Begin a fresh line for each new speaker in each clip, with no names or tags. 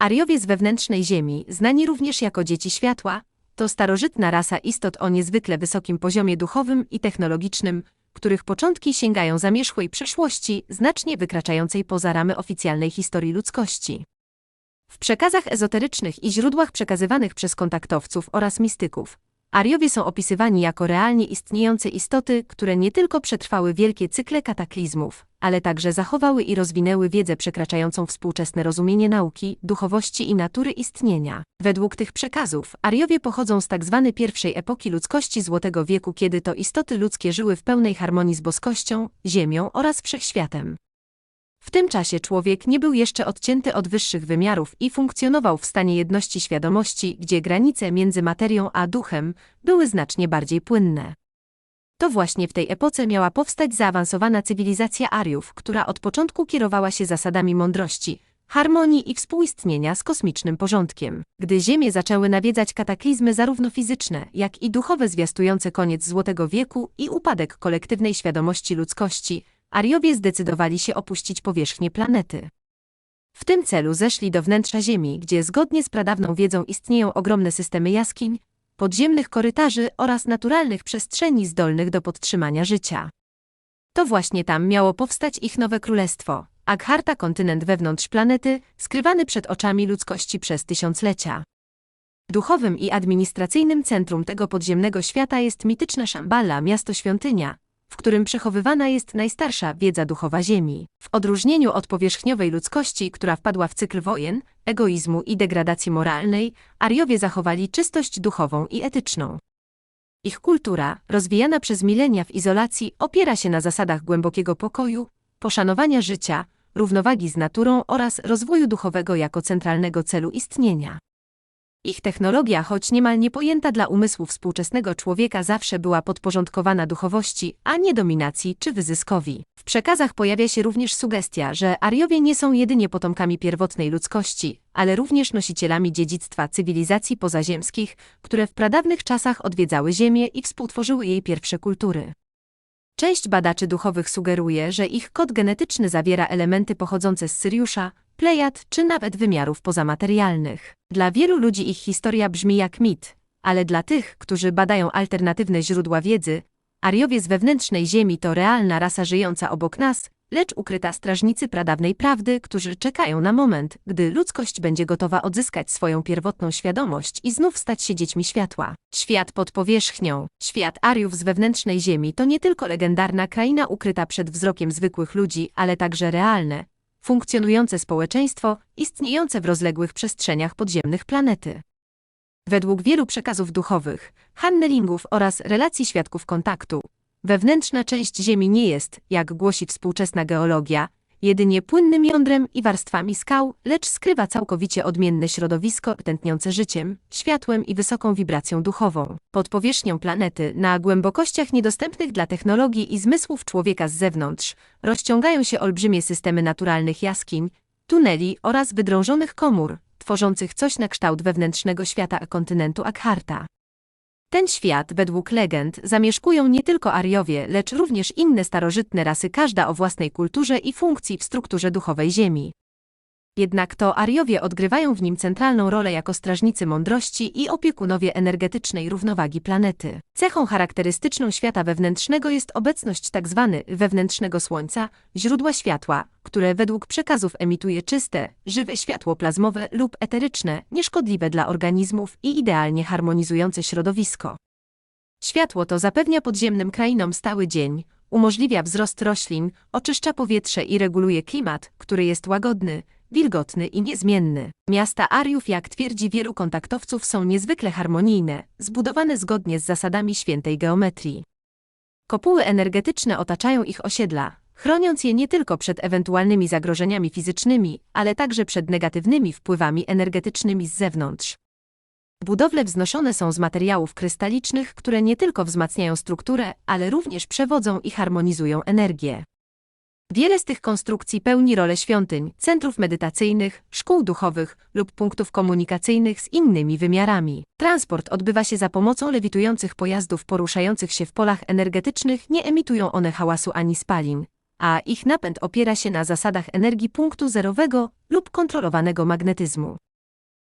Ariowie z wewnętrznej Ziemi, znani również jako dzieci światła, to starożytna rasa istot o niezwykle wysokim poziomie duchowym i technologicznym, których początki sięgają zamierzchłej przeszłości, znacznie wykraczającej poza ramy oficjalnej historii ludzkości. W przekazach ezoterycznych i źródłach przekazywanych przez kontaktowców oraz mistyków, Ariowie są opisywani jako realnie istniejące istoty, które nie tylko przetrwały wielkie cykle kataklizmów, ale także zachowały i rozwinęły wiedzę przekraczającą współczesne rozumienie nauki, duchowości i natury istnienia. Według tych przekazów, Ariowie pochodzą z tzw. pierwszej epoki ludzkości Złotego Wieku, kiedy to istoty ludzkie żyły w pełnej harmonii z boskością, ziemią oraz wszechświatem. W tym czasie człowiek nie był jeszcze odcięty od wyższych wymiarów i funkcjonował w stanie jedności świadomości, gdzie granice między materią a duchem były znacznie bardziej płynne. To właśnie w tej epoce miała powstać zaawansowana cywilizacja Ariów, która od początku kierowała się zasadami mądrości, harmonii i współistnienia z kosmicznym porządkiem. Gdy Ziemię zaczęły nawiedzać kataklizmy zarówno fizyczne, jak i duchowe zwiastujące koniec Złotego Wieku i upadek kolektywnej świadomości ludzkości, Ariowie zdecydowali się opuścić powierzchnię planety. W tym celu zeszli do wnętrza Ziemi, gdzie zgodnie z pradawną wiedzą istnieją ogromne systemy jaskiń, podziemnych korytarzy oraz naturalnych przestrzeni zdolnych do podtrzymania życia. To właśnie tam miało powstać ich nowe królestwo, Akharta kontynent wewnątrz planety, skrywany przed oczami ludzkości przez tysiąclecia. Duchowym i administracyjnym centrum tego podziemnego świata jest mityczna Shambhala, miasto świątynia, w którym przechowywana jest najstarsza wiedza duchowa Ziemi. W odróżnieniu od powierzchniowej ludzkości, która wpadła w cykl wojen, egoizmu i degradacji moralnej, Ariowie zachowali czystość duchową i etyczną. Ich kultura, rozwijana przez milenia w izolacji, opiera się na zasadach głębokiego pokoju, poszanowania życia, równowagi z naturą oraz rozwoju duchowego jako centralnego celu istnienia. Ich technologia, choć niemal niepojęta dla umysłu współczesnego człowieka, zawsze była podporządkowana duchowości, a nie dominacji czy wyzyskowi. W przekazach pojawia się również sugestia, że Ariowie nie są jedynie potomkami pierwotnej ludzkości, ale również nosicielami dziedzictwa cywilizacji pozaziemskich, które w pradawnych czasach odwiedzały Ziemię i współtworzyły jej pierwsze kultury. Część badaczy duchowych sugeruje, że ich kod genetyczny zawiera elementy pochodzące z Syriusza, Plejad czy nawet wymiarów pozamaterialnych. Dla wielu ludzi ich historia brzmi jak mit, ale dla tych, którzy badają alternatywne źródła wiedzy, Ariowie z wewnętrznej Ziemi to realna rasa żyjąca obok nas, lecz ukryta strażnicy pradawnej prawdy, którzy czekają na moment, gdy ludzkość będzie gotowa odzyskać swoją pierwotną świadomość i znów stać się dziećmi światła. Świat pod powierzchnią, świat Ariów z wewnętrznej Ziemi to nie tylko legendarna kraina ukryta przed wzrokiem zwykłych ludzi, ale także realne, funkcjonujące społeczeństwo istniejące w rozległych przestrzeniach podziemnych planety. Według wielu przekazów duchowych, handlingów oraz relacji świadków kontaktu, wewnętrzna część Ziemi nie jest, jak głosi współczesna geologia, jedynie płynnym jądrem i warstwami skał, lecz skrywa całkowicie odmienne środowisko tętniące życiem, światłem i wysoką wibracją duchową. Pod powierzchnią planety, na głębokościach niedostępnych dla technologii i zmysłów człowieka z zewnątrz, rozciągają się olbrzymie systemy naturalnych jaskiń, tuneli oraz wydrążonych komór, tworzących coś na kształt wewnętrznego świata kontynentu Akharta. Ten świat, według legend, zamieszkują nie tylko Ariowie, lecz również inne starożytne rasy, każda o własnej kulturze i funkcji w strukturze duchowej Ziemi. Jednak to Ariowie odgrywają w nim centralną rolę jako strażnicy mądrości i opiekunowie energetycznej równowagi planety. Cechą charakterystyczną świata wewnętrznego jest obecność tzw. wewnętrznego słońca, źródła światła, które według przekazów emituje czyste, żywe światło plazmowe lub eteryczne, nieszkodliwe dla organizmów i idealnie harmonizujące środowisko. Światło to zapewnia podziemnym krainom stały dzień, umożliwia wzrost roślin, oczyszcza powietrze i reguluje klimat, który jest łagodny, wilgotny i niezmienny. Miasta Ariów, jak twierdzi wielu kontaktowców, są niezwykle harmonijne, zbudowane zgodnie z zasadami świętej geometrii. Kopuły energetyczne otaczają ich osiedla, chroniąc je nie tylko przed ewentualnymi zagrożeniami fizycznymi, ale także przed negatywnymi wpływami energetycznymi z zewnątrz. Budowle wznoszone są z materiałów krystalicznych, które nie tylko wzmacniają strukturę, ale również przewodzą i harmonizują energię. Wiele z tych konstrukcji pełni rolę świątyń, centrów medytacyjnych, szkół duchowych lub punktów komunikacyjnych z innymi wymiarami. Transport odbywa się za pomocą lewitujących pojazdów poruszających się w polach energetycznych, nie emitują one hałasu ani spalin, a ich napęd opiera się na zasadach energii punktu zerowego lub kontrolowanego magnetyzmu.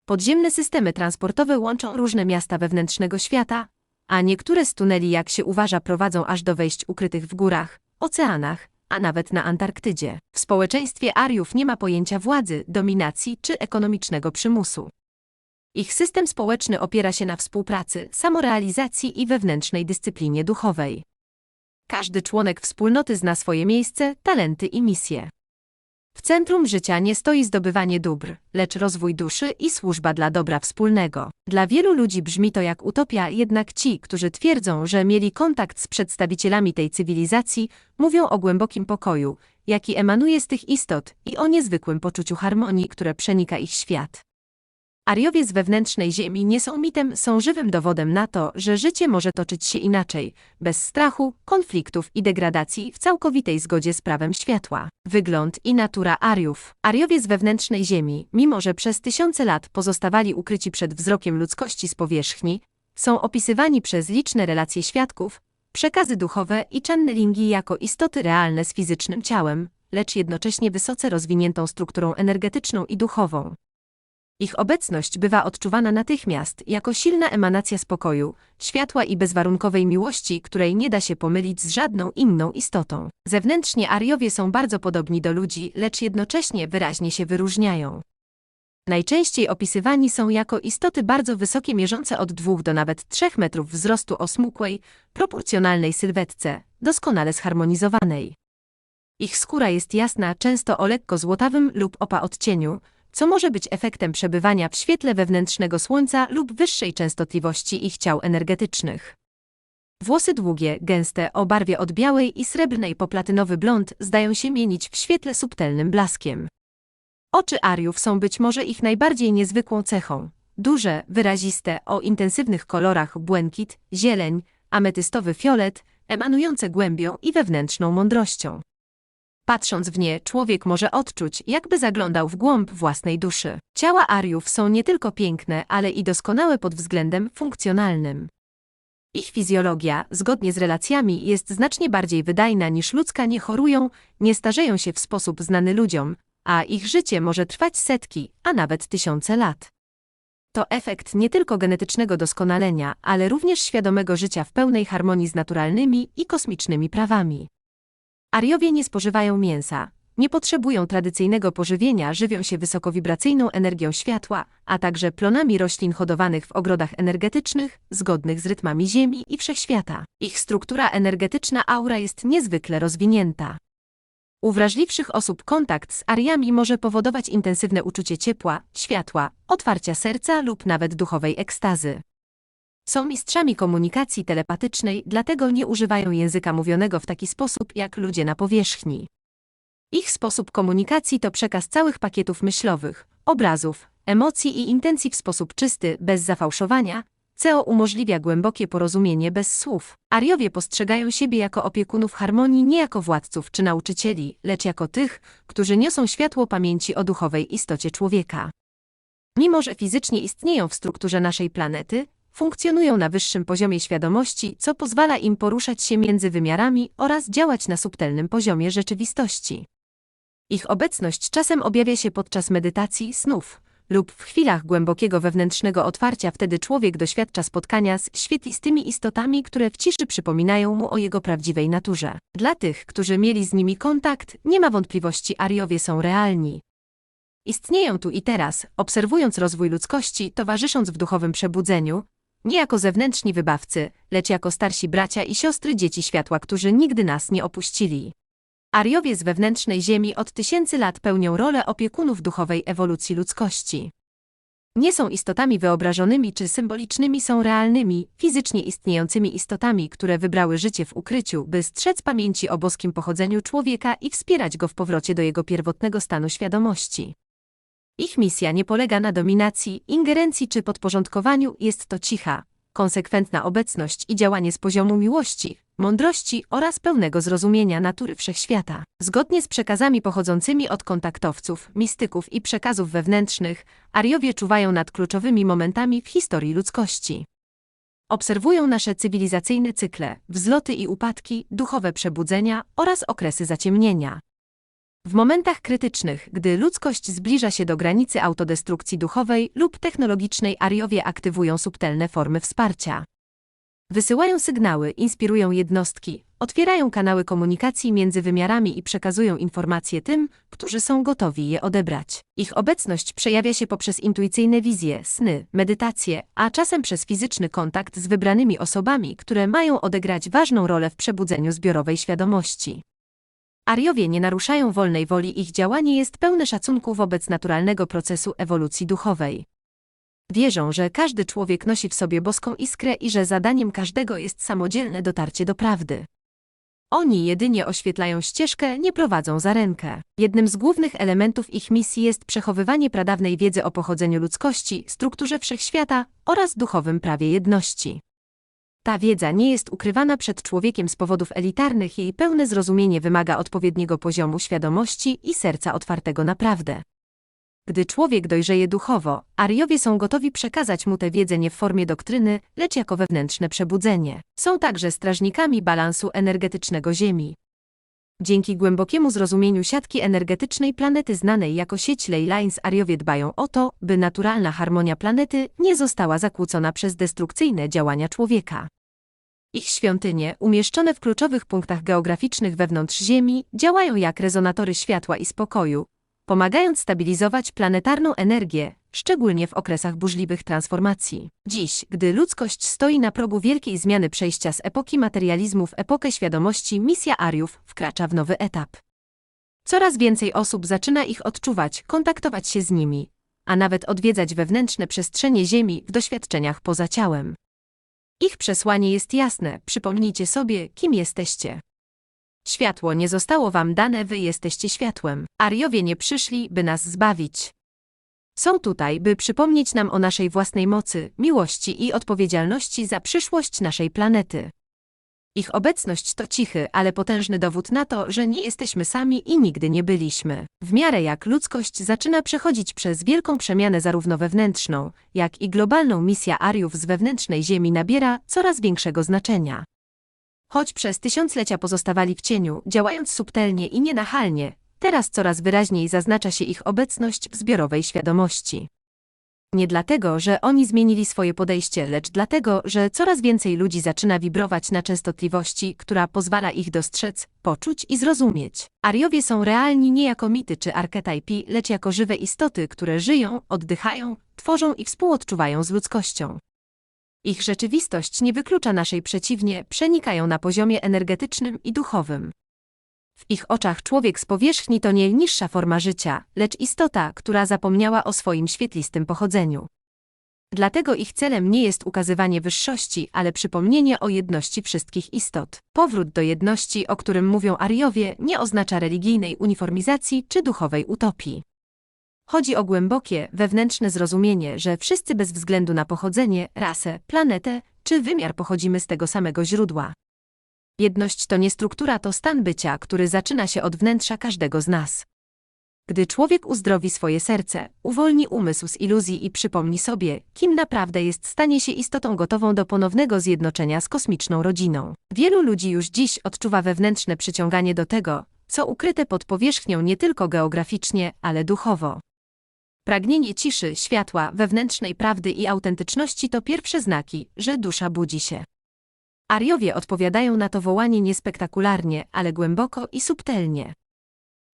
Podziemne systemy transportowe łączą różne miasta wewnętrznego świata, a niektóre z tuneli, jak się uważa, prowadzą aż do wejść ukrytych w górach, oceanach, a nawet na Antarktydzie. W społeczeństwie Ariów nie ma pojęcia władzy, dominacji czy ekonomicznego przymusu. Ich system społeczny opiera się na współpracy, samorealizacji i wewnętrznej dyscyplinie duchowej. Każdy członek wspólnoty zna swoje miejsce, talenty i misje. W centrum życia nie stoi zdobywanie dóbr, lecz rozwój duszy i służba dla dobra wspólnego. Dla wielu ludzi brzmi to jak utopia, jednak ci, którzy twierdzą, że mieli kontakt z przedstawicielami tej cywilizacji, mówią o głębokim pokoju, jaki emanuje z tych istot i o niezwykłym poczuciu harmonii, które przenika ich świat. Ariowie z wewnętrznej Ziemi nie są mitem, są żywym dowodem na to, że życie może toczyć się inaczej, bez strachu, konfliktów i degradacji, w całkowitej zgodzie z prawem światła. Wygląd i natura Ariów. Ariowie z wewnętrznej Ziemi, mimo że przez tysiące lat pozostawali ukryci przed wzrokiem ludzkości z powierzchni, są opisywani przez liczne relacje świadków, przekazy duchowe i channelingi jako istoty realne z fizycznym ciałem, lecz jednocześnie wysoce rozwiniętą strukturą energetyczną i duchową. Ich obecność bywa odczuwana natychmiast jako silna emanacja spokoju, światła i bezwarunkowej miłości, której nie da się pomylić z żadną inną istotą. Zewnętrznie Ariowie są bardzo podobni do ludzi, lecz jednocześnie wyraźnie się wyróżniają. Najczęściej opisywani są jako istoty bardzo wysokie, mierzące od 2 do nawet 3 metrów wzrostu o smukłej, proporcjonalnej sylwetce, doskonale zharmonizowanej. Ich skóra jest jasna, często o lekko złotawym lub opa odcieniu, co może być efektem przebywania w świetle wewnętrznego słońca lub wyższej częstotliwości ich ciał energetycznych. Włosy długie, gęste, o barwie od białej i srebrnej po platynowy blond zdają się mienić w świetle subtelnym blaskiem. Oczy Ariów są być może ich najbardziej niezwykłą cechą. Duże, wyraziste, o intensywnych kolorach błękit, zieleń, ametystowy fiolet, emanujące głębią i wewnętrzną mądrością. Patrząc w nie, człowiek może odczuć, jakby zaglądał w głąb własnej duszy. Ciała Ariów są nie tylko piękne, ale i doskonałe pod względem funkcjonalnym. Ich fizjologia, zgodnie z relacjami, jest znacznie bardziej wydajna niż ludzka, nie chorują, nie starzeją się w sposób znany ludziom, a ich życie może trwać setki, a nawet tysiące lat. To efekt nie tylko genetycznego doskonalenia, ale również świadomego życia w pełnej harmonii z naturalnymi i kosmicznymi prawami. Ariowie nie spożywają mięsa, nie potrzebują tradycyjnego pożywienia, żywią się wysokowibracyjną energią światła, a także plonami roślin hodowanych w ogrodach energetycznych, zgodnych z rytmami Ziemi i Wszechświata. Ich struktura energetyczna aura jest niezwykle rozwinięta. U wrażliwszych osób kontakt z ariami może powodować intensywne uczucie ciepła, światła, otwarcia serca lub nawet duchowej ekstazy. Są mistrzami komunikacji telepatycznej, dlatego nie używają języka mówionego w taki sposób jak ludzie na powierzchni. Ich sposób komunikacji to przekaz całych pakietów myślowych, obrazów, emocji i intencji w sposób czysty, bez zafałszowania, co umożliwia głębokie porozumienie bez słów. Ariowie postrzegają siebie jako opiekunów harmonii nie jako władców czy nauczycieli, lecz jako tych, którzy niosą światło pamięci o duchowej istocie człowieka. Mimo, że fizycznie istnieją w strukturze naszej planety, funkcjonują na wyższym poziomie świadomości, co pozwala im poruszać się między wymiarami oraz działać na subtelnym poziomie rzeczywistości. Ich obecność czasem objawia się podczas medytacji, snów lub w chwilach głębokiego wewnętrznego otwarcia, wtedy człowiek doświadcza spotkania z świetlistymi istotami, które w ciszy przypominają mu o jego prawdziwej naturze. Dla tych, którzy mieli z nimi kontakt, nie ma wątpliwości, Ariowie są realni. Istnieją tu i teraz, obserwując rozwój ludzkości, towarzysząc w duchowym przebudzeniu, nie jako zewnętrzni wybawcy, lecz jako starsi bracia i siostry dzieci światła, którzy nigdy nas nie opuścili. Ariowie z wewnętrznej ziemi od tysięcy lat pełnią rolę opiekunów duchowej ewolucji ludzkości. Nie są istotami wyobrażonymi czy symbolicznymi, są realnymi, fizycznie istniejącymi istotami, które wybrały życie w ukryciu, by strzec pamięci o boskim pochodzeniu człowieka i wspierać go w powrocie do jego pierwotnego stanu świadomości. Ich misja nie polega na dominacji, ingerencji czy podporządkowaniu, jest to cicha, konsekwentna obecność i działanie z poziomu miłości, mądrości oraz pełnego zrozumienia natury wszechświata. Zgodnie z przekazami pochodzącymi od kontaktowców, mistyków i przekazów wewnętrznych, Ariowie czuwają nad kluczowymi momentami w historii ludzkości. Obserwują nasze cywilizacyjne cykle, wzloty i upadki, duchowe przebudzenia oraz okresy zaciemnienia. W momentach krytycznych, gdy ludzkość zbliża się do granicy autodestrukcji duchowej lub technologicznej, Ariowie aktywują subtelne formy wsparcia. Wysyłają sygnały, inspirują jednostki, otwierają kanały komunikacji między wymiarami i przekazują informacje tym, którzy są gotowi je odebrać. Ich obecność przejawia się poprzez intuicyjne wizje, sny, medytacje, a czasem przez fizyczny kontakt z wybranymi osobami, które mają odegrać ważną rolę w przebudzeniu zbiorowej świadomości. Ariowie nie naruszają wolnej woli, ich działanie jest pełne szacunku wobec naturalnego procesu ewolucji duchowej. Wierzą, że każdy człowiek nosi w sobie boską iskrę i że zadaniem każdego jest samodzielne dotarcie do prawdy. Oni jedynie oświetlają ścieżkę, nie prowadzą za rękę. Jednym z głównych elementów ich misji jest przechowywanie pradawnej wiedzy o pochodzeniu ludzkości, strukturze wszechświata oraz duchowym prawie jedności. Ta wiedza nie jest ukrywana przed człowiekiem z powodów elitarnych, jej pełne zrozumienie wymaga odpowiedniego poziomu świadomości i serca otwartego na prawdę. Gdy człowiek dojrzeje duchowo, Ariowie są gotowi przekazać mu tę wiedzę nie w formie doktryny, lecz jako wewnętrzne przebudzenie. Są także strażnikami balansu energetycznego Ziemi. Dzięki głębokiemu zrozumieniu siatki energetycznej planety znanej jako sieć Ley Lines Ariowie dbają o to, by naturalna harmonia planety nie została zakłócona przez destrukcyjne działania człowieka. Ich świątynie, umieszczone w kluczowych punktach geograficznych wewnątrz Ziemi, działają jak rezonatory światła i spokoju, pomagając stabilizować planetarną energię, szczególnie w okresach burzliwych transformacji. Dziś, gdy ludzkość stoi na progu wielkiej zmiany przejścia z epoki materializmu w epokę świadomości, misja Ariów wkracza w nowy etap. Coraz więcej osób zaczyna ich odczuwać, kontaktować się z nimi, a nawet odwiedzać wewnętrzne przestrzenie Ziemi w doświadczeniach poza ciałem. Ich przesłanie jest jasne, przypomnijcie sobie, kim jesteście. Światło nie zostało wam dane, wy jesteście światłem. Ariowie nie przyszli, by nas zbawić. Są tutaj, by przypomnieć nam o naszej własnej mocy, miłości i odpowiedzialności za przyszłość naszej planety. Ich obecność to cichy, ale potężny dowód na to, że nie jesteśmy sami i nigdy nie byliśmy. W miarę jak ludzkość zaczyna przechodzić przez wielką przemianę zarówno wewnętrzną, jak i globalną misja Ariów z wewnętrznej Ziemi nabiera coraz większego znaczenia. Choć przez tysiąclecia pozostawali w cieniu, działając subtelnie i nienachalnie, teraz coraz wyraźniej zaznacza się ich obecność w zbiorowej świadomości. Nie dlatego, że oni zmienili swoje podejście, lecz dlatego, że coraz więcej ludzi zaczyna wibrować na częstotliwości, która pozwala ich dostrzec, poczuć i zrozumieć. Ariowie są realni nie jako mity czy archetypi, lecz jako żywe istoty, które żyją, oddychają, tworzą i współodczuwają z ludzkością. Ich rzeczywistość nie wyklucza naszej przeciwnie, przenikają na poziomie energetycznym i duchowym. W ich oczach człowiek z powierzchni to nie niższa forma życia, lecz istota, która zapomniała o swoim świetlistym pochodzeniu. Dlatego ich celem nie jest ukazywanie wyższości, ale przypomnienie o jedności wszystkich istot. Powrót do jedności, o którym mówią Ariowie, nie oznacza religijnej uniformizacji czy duchowej utopii. Chodzi o głębokie, wewnętrzne zrozumienie, że wszyscy bez względu na pochodzenie, rasę, planetę czy wymiar pochodzimy z tego samego źródła. Jedność to nie struktura, to stan bycia, który zaczyna się od wnętrza każdego z nas. Gdy człowiek uzdrowi swoje serce, uwolni umysł z iluzji i przypomni sobie, kim naprawdę jest, stanie się istotą gotową do ponownego zjednoczenia z kosmiczną rodziną. Wielu ludzi już dziś odczuwa wewnętrzne przyciąganie do tego, co ukryte pod powierzchnią nie tylko geograficznie, ale duchowo. Pragnienie ciszy, światła, wewnętrznej prawdy i autentyczności to pierwsze znaki, że dusza budzi się. Ariowie odpowiadają na to wołanie niespektakularnie, ale głęboko i subtelnie.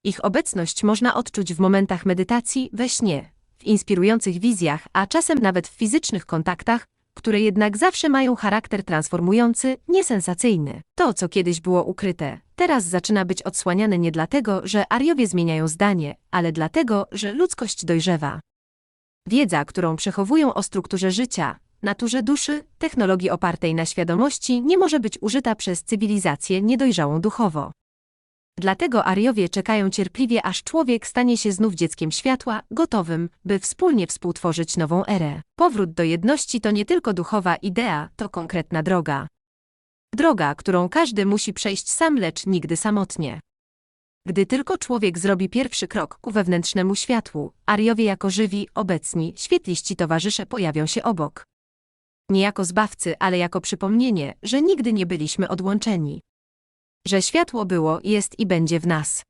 Ich obecność można odczuć w momentach medytacji, we śnie, w inspirujących wizjach, a czasem nawet w fizycznych kontaktach, które jednak zawsze mają charakter transformujący, niesensacyjny. To, co kiedyś było ukryte, teraz zaczyna być odsłaniane nie dlatego, że Ariowie zmieniają zdanie, ale dlatego, że ludzkość dojrzewa. Wiedza, którą przechowują o strukturze życia, naturze duszy, technologii opartej na świadomości, nie może być użyta przez cywilizację niedojrzałą duchowo. Dlatego Ariowie czekają cierpliwie, aż człowiek stanie się znów dzieckiem światła, gotowym, by wspólnie współtworzyć nową erę. Powrót do jedności to nie tylko duchowa idea, to konkretna droga. Droga, którą każdy musi przejść sam, lecz nigdy samotnie. Gdy tylko człowiek zrobi pierwszy krok ku wewnętrznemu światłu, Ariowie jako żywi, obecni, świetliści towarzysze pojawią się obok. Nie jako zbawcy, ale jako przypomnienie, że nigdy nie byliśmy odłączeni. Że światło było, jest i będzie w nas.